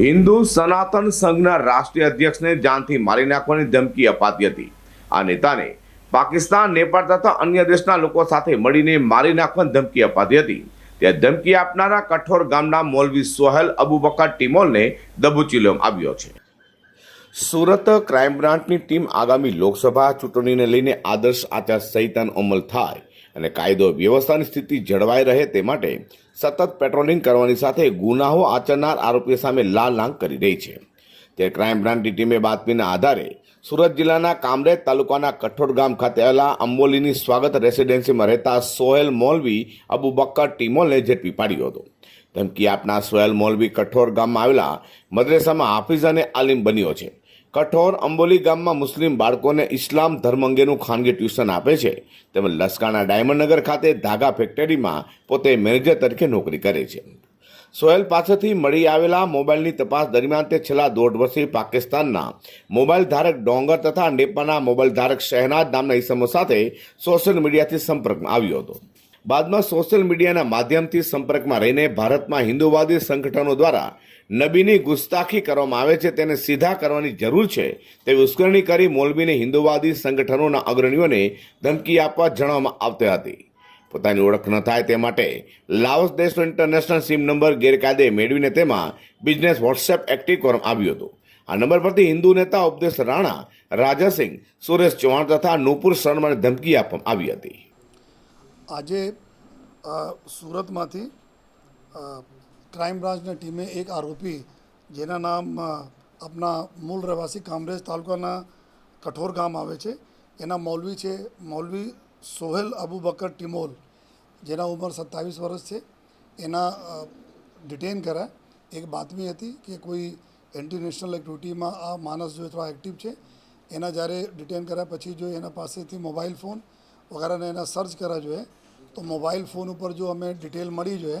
હિન્દુ સનાતન સંઘના રાષ્ટ્રીય અધ્યક્ષને જાનથી મારી નાખવાની ધમકી અપાતી હતી. આ નેતાને પાકિસ્તાન, નેપાળ તથા અન્ય દેશના લોકો સાથે મળીને મારી નાખવાની ધમકી અપાતી હતી. ત્યાં ધમકી આપનારા કઠોર ગામના મોલવી સોહેલ અબુબકર ટિમોલને દબોચી લેવામાં આવ્યો છે. સુરત ક્રાઇમ બ્રાન્ચની ટીમ આગામી લોકસભા ચૂંટણીને લઈને આદર્શ આચાર સંહિતાનો અમલ થાય. અને કાયદો વ્યવસ્થાની સ્થિતિ જળવાઈ રહે તે માટે સતત પેટ્રોલિંગ કરવાની સાથે ગુનાઓ આચરનાર આરોપીઓ સામે લાલ લાંગ કરી રહી છે. ત્યારે ક્રાઇમ બ્રાન્ચની ટીમે બાતમીના આધારે સુરત જિલ્લાના કામરેજ તાલુકાના કઠોર ગામ ખાતે આવેલા અંબોલીની સ્વાગત રેસિડેન્સીમાં રહેતા સોહેલ મોલવી અબુ બક્કર ટીમોલને ઝડપી પાડ્યો હતો. ધમકી આપનાર સોહેલ મોલવી કઠોર ગામમાં આવેલા મદ્રેસામાં હાફિઝ અને આલિમ બન્યો છે. કઠોર અંબોલી ગામમાં મુસ્લિમ બાળકોને ઇસ્લામ ધર્મ અંગેનું ખાનગી ટ્યુશન આપે છે. તેમજ લસકાના ડાયમંડનગર ખાતે ધાગા ફેક્ટરીમાં પોતે મેનેજર તરીકે નોકરી કરે છે. સોહેલ પાસેથી મળી આવેલા મોબાઈલની તપાસ દરમિયાન તે છેલ્લા દોઢ વર્ષથી પાકિસ્તાનના મોબાઈલ ધારક ડોંગર તથા નેપાળના મોબાઈલ ધારક શહેનાજ નામના ઇસમો સાથે સોશિયલ મીડિયાથી સંપર્કમાં આવ્યો હતો. બાદમાં સોશિયલ મીડિયાના માધ્યમથી સંપર્કમાં રહીને ભારતમાં હિન્દુવાદી સંગઠનો દ્વારા નબીની ગુસ્તાખી કરવામાં આવે છે, તેને સીધા કરવાની જરૂર છે. તેવી ઉશ્કેરણી કરી મોલબીને હિન્દુવાદી સંગઠનોના અગ્રણીઓને ધમકી આપવા જણાવવામાં આવતી હતી. પોતાની ઓળખ ન થાય તે માટે લાઓસ દેશનો ઇન્ટરનેશનલ સિમ નંબર ગેરકાયદે મેળવીને તેમાં બિઝનેસ વોટ્સએપ એક્ટિવ કરવામાં આવ્યું હતું. આ નંબર પરથી હિન્દુ નેતા ઉપદેશ રાણા રાજાસિંહ સુરેશ ચૌહાણ તથા નૂપુર શર્માને ધમકી આપવામાં આવી હતી. આજે સુરતમાંથી ક્રાઇમ બ્રાન્ચની ટીમે એક આરોપી, જેના નામ આપના મૂળ રહેવાસી કામરેજ તાલુકાના કઠોર ગામ આવે છે. એના મૌલવી છે, મૌલવી સોહેલ અબુ બકર ટિમોલ, જેના ઉંમર સત્તાવીસ વર્ષ છે. એના ડિટેન કર્યા. એક બાતમી હતી કે કોઈ ઇન્ટરનેશનલ એક્ટિવિટીમાં આ માણસ જો થોડા એક્ટિવ છે, એના જ્યારે ડિટેન કર્યા પછી જો એના પાસેથી મોબાઈલ ફોન વગેરેને એના સર્ચ કર્યા જોઈએ, તો મોબાઈલ ફોન ઉપર જો અમે ડિટેલ મળી જોઈએ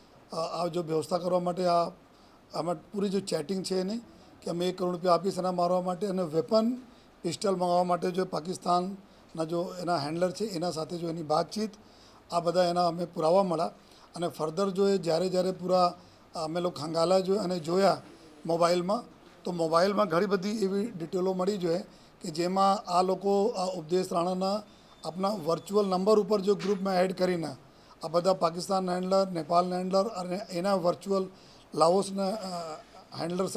આ જો વ્યવસ્થા કરવા માટે આ આમાં પૂરી જો ચેટિંગ છે એની, કે અમે એક કરોડ રૂપિયા આપીશ એના મારવા માટે અને વેપન પિસ્ટલ મંગાવવા માટે જો પાકિસ્તાનના જો એના હેન્ડલર છે, એના સાથે જો એની વાતચીત, આ બધા એના અમે પુરાવા મળ્યા. અને ફર્ધર જો એ જ્યારે જ્યારે પૂરા અમે લોકો ખંગાલા જો અને જોયા મોબાઈલમાં, તો મોબાઈલમાં ઘણી બધી એવી ડિટેલો મળી જોઈએ કે જેમાં આ લોકો આ ઉપદેશ રાણાના આપના વર્ચ્યુઅલ નંબર ઉપર જો ગ્રુપમાં એડ કરીને આ બધા પાકિસ્તાન હેન્ડલર, નેપાલ હેન્ડલર અને એના વર્ચ્યુઅલ લાઓસના હેન્ડલર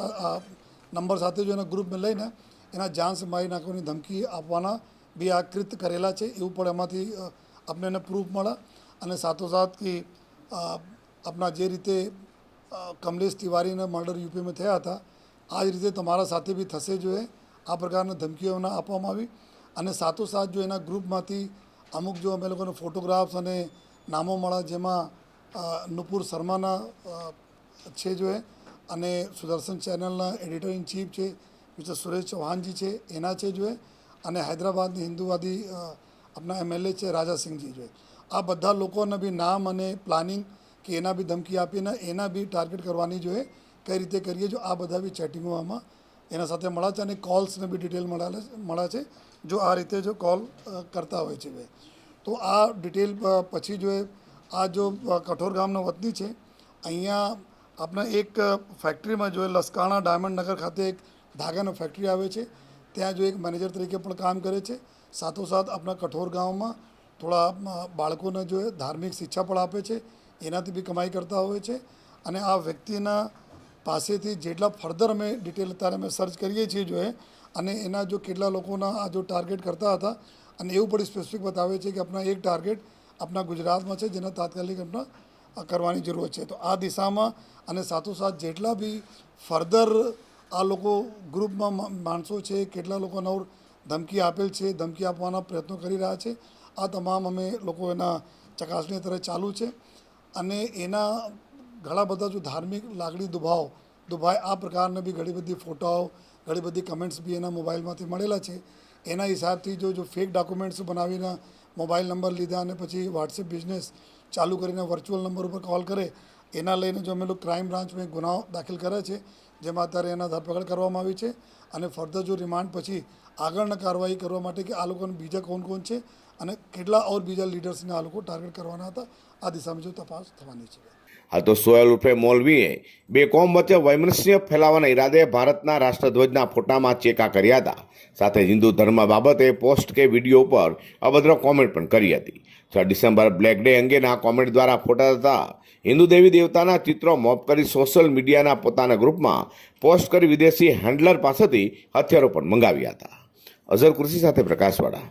નંબર સાથે જો એના ગ્રુપમાં લઈને એના જાન્સ મારી નાખવાની ધમકી આપવાના બી આ કૃત કરેલા છે. એવું પણ એમાંથી આપણે એને પ્રૂફ મળે અને સાથોસાથ કે આપણા જે રીતે કમલેશ તિવારીના મર્ડર યુપીમાં થયા હતા, આ જ રીતે તમારા સાથે બી થશે જોઈએ આ પ્રકારની ધમકીઓ એમને આપવામાં આવી. અને સાથોસાથ જો એના ગ્રુપમાંથી અમુક જો અમે લોકોને ફોટોગ્રાફ્સ અને નામો મળ્યા જેમાં નુપુર શર્માના છે જોઈએ અને સુદર્શન ચેનલના એડિટર ઇન ચીફ છે, મિસ્ટર સુરેશ ચૌહાણજી છે, એના છે જોઈએ અને હૈદરાબાદની હિન્દુવાદી આપણા એમએલએ છે રાજાસિંહજી જોઈએ આ બધા લોકોને બી નામ અને પ્લાનિંગ કે એના બી ધમકી આપીને એના બી ટાર્ગેટ કરવાની જોઈએ કઈ રીતે કરીએ જો, આ બધા બી ચેટિંગો આમાં એના સાથે મળ્યા છે અને કોલ્સને બી ડિટેલ મળ્યા મળ્યા છે, જો આ રીતે જો કોલ કરતા હોય છે બે તો આ ડિટેલ પછી જો આ જો કઠોર ગામનો વતની છે, અહીંયા આપણા એક ફેક્ટરીમાં જો લસકાણા ડાયમંડ નગર ખાતે એક ધાગાનો ફેક્ટરી આવે છે, ત્યાં જો એક મેનેજર તરીકે પણ કામ કરે છે, સાથોસાથ આપણા કઠોર ગામમાં થોડા બાળકોને જો ધાર્મિક શિક્ષા પણ આપે છે, એનાથી બી કમાઈ કરતા હોય છે, અને આ વ્યક્તિના પાસેથી જેટલા ફર્ધર અમે ડિટેલ અત્યારે અમે સર્ચ કરીએ છીએ જો અને એના જો કેટલા લોકોના આ જો ટાર્ગેટ કરતા હતા અને એવું પણ સ્પેસિફિક બતાવે છે કે આપણા એક ટાર્ગેટ આપણા ગુજરાતમાં છે, જેના તાત્કાલિક આપણા કરવાની જરૂર છે. તો આ દિશામાં અને સાથોસાથ જેટલા બી ફર્ધર આ લોકો ગ્રુપમાં માણસો છે, કેટલા લોકોને ઓર ધમકી આપેલ છે, ધમકી આપવાના પ્રયત્નો કરી રહ્યા છે, આ તમામ અમે લોકો એના ચકાસણી તરફ ચાલુ છે. અને એના ઘણા બધા જો ધાર્મિક લાગણી દુભાવ, દુભાય આ પ્રકારના બી ઘણી બધી ફોટાઓ, ઘણી બધી કમેન્ટ્સ બી એના મોબાઈલમાંથી મળેલા છે. એના હિસાબથી જો જો ફેક ડોક્યુમેન્ટ્સ બનાવીને મોબાઈલ નંબર લીધા અને પછી વોટ્સએપ બિઝનેસ ચાલુ કરીને વર્ચ્યુઅલ નંબર ઉપર કોલ કરે, એના લઈને જો અમે લોકો ક્રાઇમ બ્રાન્ચમાં ગુનાઓ દાખલ કરે છે, જેમાં અત્યારે એના ધરપકડ કરવામાં આવી છે અને ફર્ધર જો રિમાન્ડ પછી આગળના કાર્યવાહી કરવા માટે કે આ લોકોને બીજા કોણ કોણ છે અને કેટલા ઓર બીજા લીડર્સને આ લોકો ટાર્ગેટ કરવાના હતા, આ દિશામાં જો તપાસ થવાની છે. હાલ તો સોયલ ઉર્ફે મોલવીએ બે કોમ વચ્ચે વૈમનસ્ય ફેલાવાના ઈરાદે ભારતના રાષ્ટ્રધ્વજના ફોટામાં ચેકા કર્યા હતા. સાથે હિન્દુ ધર્મ બાબતે પોસ્ટ કે વીડિયો ઉપર અભદ્ર કોમેન્ટ પણ કરી હતી. છ ડિસેમ્બર બ્લેક ડે અંગેના કોમેન્ટ દ્વારા ફોટા હતા હિન્દુ દેવી દેવતાના ચિત્રો મોપ કરી સોશિયલ મીડિયાના પોતાના ગ્રુપમાં પોસ્ટ કરી વિદેશી હેન્ડલર પાસેથી હથિયારો પણ મંગાવ્યા હતા. અઝર કૃષિ સાથે પ્રકાશવાળા